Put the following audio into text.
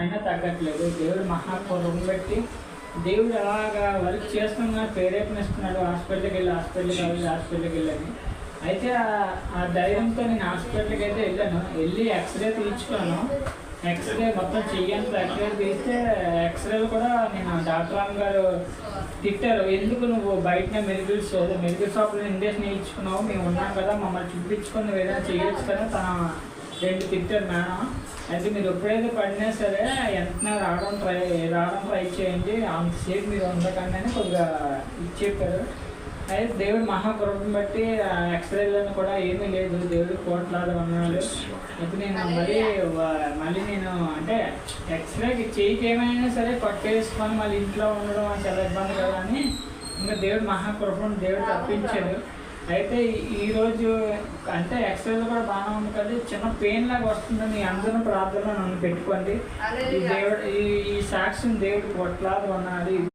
అయినా తగ్గట్లేదు. దేవుడు మహాపూర్వం పెట్టి దేవుడు అలాగా వర్క్ చేస్తున్నా ప్రేరేపణిస్తున్నాడు. హాస్పిటల్కి వెళ్ళి హాస్పిటల్కి వెళ్ళి హాస్పిటల్కి వెళ్ళని అయితే ఆ- ధైర్యంతో నేను హాస్పిటల్కి అయితే వెళ్ళాను. వెళ్ళి ఎక్స్రే తీయించుకున్నాను. ఎక్స్రే మొత్తం చెయ్యంత ఎక్స్రే తీస్తే ఎక్స్రేలు కూడా నేను డాక్టర్ గారు తిట్టారు. ఎందుకు నువ్వు బయటనే మెడికల్ షాప్ మెడికల్ షాప్లో ఇండేషన్ ఇచ్చుకున్నావు మేము ఉన్నాం కదా మమ్మల్ని చూపించుకొని ఏదైనా చేయొచ్చు కదా తన రెండు తిట్టారు మేడం. అయితే మీరు ఎప్పుడైతే పడినా సరే వెంటనే రావడం ట్రై రావడం ట్రై చేయండి. అంతసేపు మీరు ఉండకండి అని కొద్దిగా ఇది చెప్పారు. అయితే దేవుడు మహాకృపను బట్టి ఎక్స్రేలను కూడా ఏమీ లేదు. దేవుడు కోట్లాడు అన్నాడు అయితే నేను మళ్ళీ మళ్ళీ నేను అంటే ఎక్స్రేకి చేయికి ఏమైనా సరే కొట్టేసుకొని మళ్ళీ ఇంట్లో ఉండడం అని చాలా ఇబ్బంది కదా అని ఇంకా దేవుడు మహాకృపను దేవుడు తప్పించాడు. అయితే ఈ- ఈ రోజు అంటే ఎక్స్రేలు కూడా బాగానే ఉంది కదా. చిన్న పెయిన్ లాగా వస్తుంది మీ అందరూ ప్రార్థనలో నన్ను పెట్టుకోండి. ఈ దేవుడు ఈ సాక్ష్యం దేవుడు కొట్లాదు అన్నది